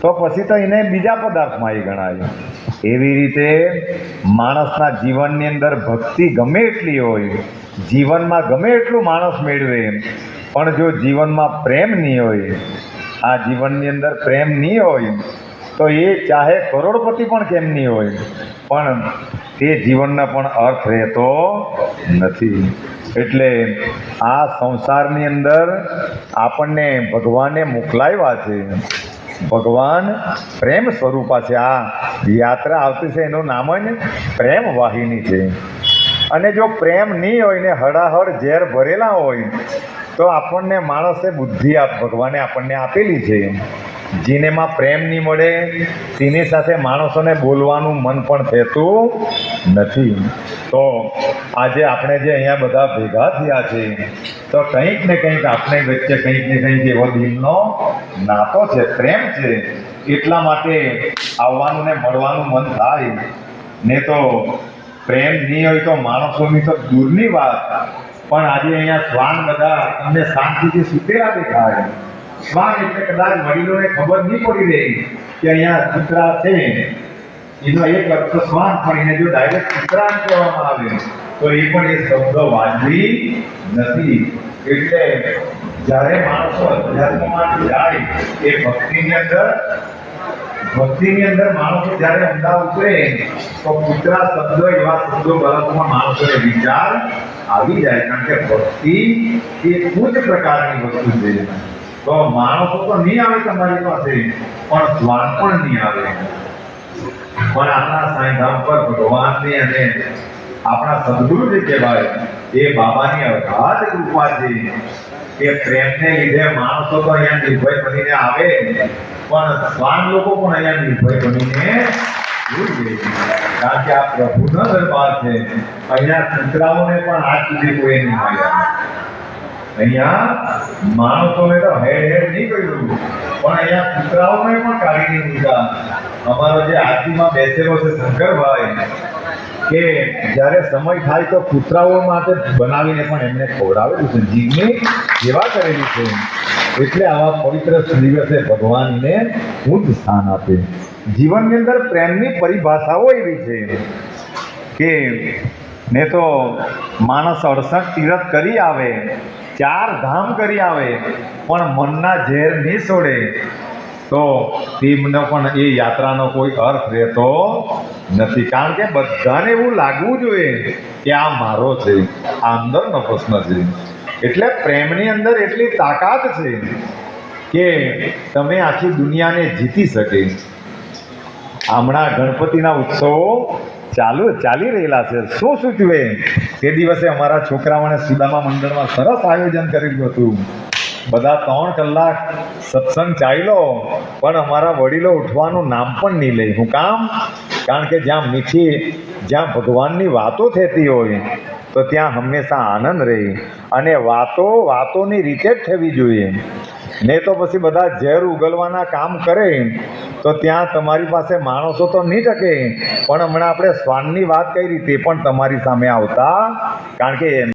તો પછી તો એને બીજા પદાર્થમાં એ ગણાય. એવી રીતે માણસના જીવનની અંદર ભક્તિ ગમે એટલી હોય, જીવનમાં ગમે એટલું માણસ મેળવે, પણ જો જીવનમાં પ્રેમ નહીં હોય, આ જીવનની અંદર પ્રેમ નહીં હોય, તો એ ચાહે કરોડપતિ પણ કેમ નહીં હોય? પણ તે જીવનનો પણ અર્થ રહેતો નથી. એટલે આ સંસારની અંદર આપણને ભગવાને મોકલાવ્યા છે. ભગવાન પ્રેમ સ્વરૂપા છે. આ યાત્રા આવતી છે, એનું નામ જ પ્રેમ વાહિની છે. અને જો પ્રેમ નહીં હોય ને હડાહડ ઝેર ભરેલા હોય, તો આપણને માણસે બુદ્ધિ આપ ભગવાને આપણને આપેલી છે. જેનેમાં પ્રેમ નહીં મળે, તેની સાથે માણસોને બોલવાનું મન પણ થતું નથી. તો આજે આપણે જે અહીંયા બધા ભેગા થયા છે, તો કંઈક ને કંઈક આપણે વચ્ચે કંઈક ને કંઈક એવો દિલનો નાતો છે, પ્રેમ છે, એટલા માટે આવવાનું ને મળવાનું મન થાય. ને તો પ્રેમ નહીં હોય તો માણસોની તો દૂરની વાત. પણ આજે અહીંયા શ્વાન બધા તમને શાંતિથી સુતેલા દેખાય. શ્વાન એટલે કદાચ વડીલોને ખબર નહીં પડી રહી કે અહીંયા કૂતરા છે એનો એક અર્થ શ્વાન પણ એને જો ડાયરેક્ટ કૂતરાને કહેવામાં આવે તો એ પણ એ શબ્દ વાજબી નથી એટલે જ્યારે માણસો અધ્યાત્મમાં જાય એ ભક્તિની અંદર ભક્તિની અંદર માણસો જ્યારે ઊંડા ઉતરે તો કૂતરા શબ્દો એવા શબ્દો બાળકોમાં માણસોને વિચાર આવી જાય કારણ કે ભક્તિ એ ઉચ્ચ પ્રકારની વસ્તુ છે તો માણસો તો નહીં આવે તમારી પાસે, પણ શ્વાન પણ નહીં આવે. પણ આપણા સાંઈધામ પર ભગવાનની અને આપણા સદગુરુ જે કહેવાય, એ બાબાની અગાધ કૃપા છે. કે પ્રેમને લીધે માણસો તો અહીંયા નિર્ભય બનીને આવે, પણ શ્વાન લોકો પણ અહીંયા નિર્ભય બનીને કારણ કે આ પ્રભુનો દરબાર છે. અહીંયા કૂતરાઓને પણ આજ સુધી કોઈ નહીં મળ્યા અહીંયા માણસોને તો હેડ હેડ નહીં કર્યું. પણ અહીંયા કૂતરાઓને પણ કાઢી નહીં મૂક્યા અમારો જે આરતીમાં બેસેલો છે શંકરભાઈ, કે જ્યારે સમય થાય તો કૂતરાઓ માટે બનાવીને પણ એમને ખવડાવેલું છે. જીવની સેવા કરેલી છે. એટલે આવા પવિત્ર દિવસે ભગવાનને ઉચ્ચ સ્થાન આપે. જીવનની અંદર પ્રેમની પરિભાષાઓ એવી છે કે મેં તો માણસ અડસઠ તીરથ કરી આવે ચાર ધામ કરી આવે, પણ મનના ઝેર નહીં છોડે તો તેમનો પણ એ યાત્રાનો કોઈ અર્થ રહેતો નથી. કારણ કે બધાને એવું લાગવું જોઈએ કે આ મારો છે, આ અંદરનો પ્રશ્ન છે. એટલે પ્રેમની અંદર એટલી તાકાત છે કે તમે આખી દુનિયાને જીતી શકે. હમણાં ગણપતિના ઉત્સવો ચાલુ ચાલી રહેલા છે. શું સૂચવે? તે દિવસે અમારા છોકરાઓને સુદામા મંડળમાં સરસ આયોજન કરેલું હતું. બધા ત્રણ કલાક સત્સંગ ચાલ્યો, પણ અમારા વડીલો ઉઠવાનું નામ પણ નહીં લે. હું કામ? કારણ કે જ્યાં મીઠી, જ્યાં ભગવાનની વાતો થતી હોય, તો ત્યાં હંમેશા આનંદ રહે. અને વાતો વાતોની રીતે જ થવી જોઈએ. ને તો પછી બધા ઝેર ઉગલવાના કામ કરે તો ત્યાં તમારી પાસે માણસો તો નહીં ટકે. પણ હમણાં આપણે શ્વાનની વાત કરી તે પણ તમારી સામે આવતા. કારણ કે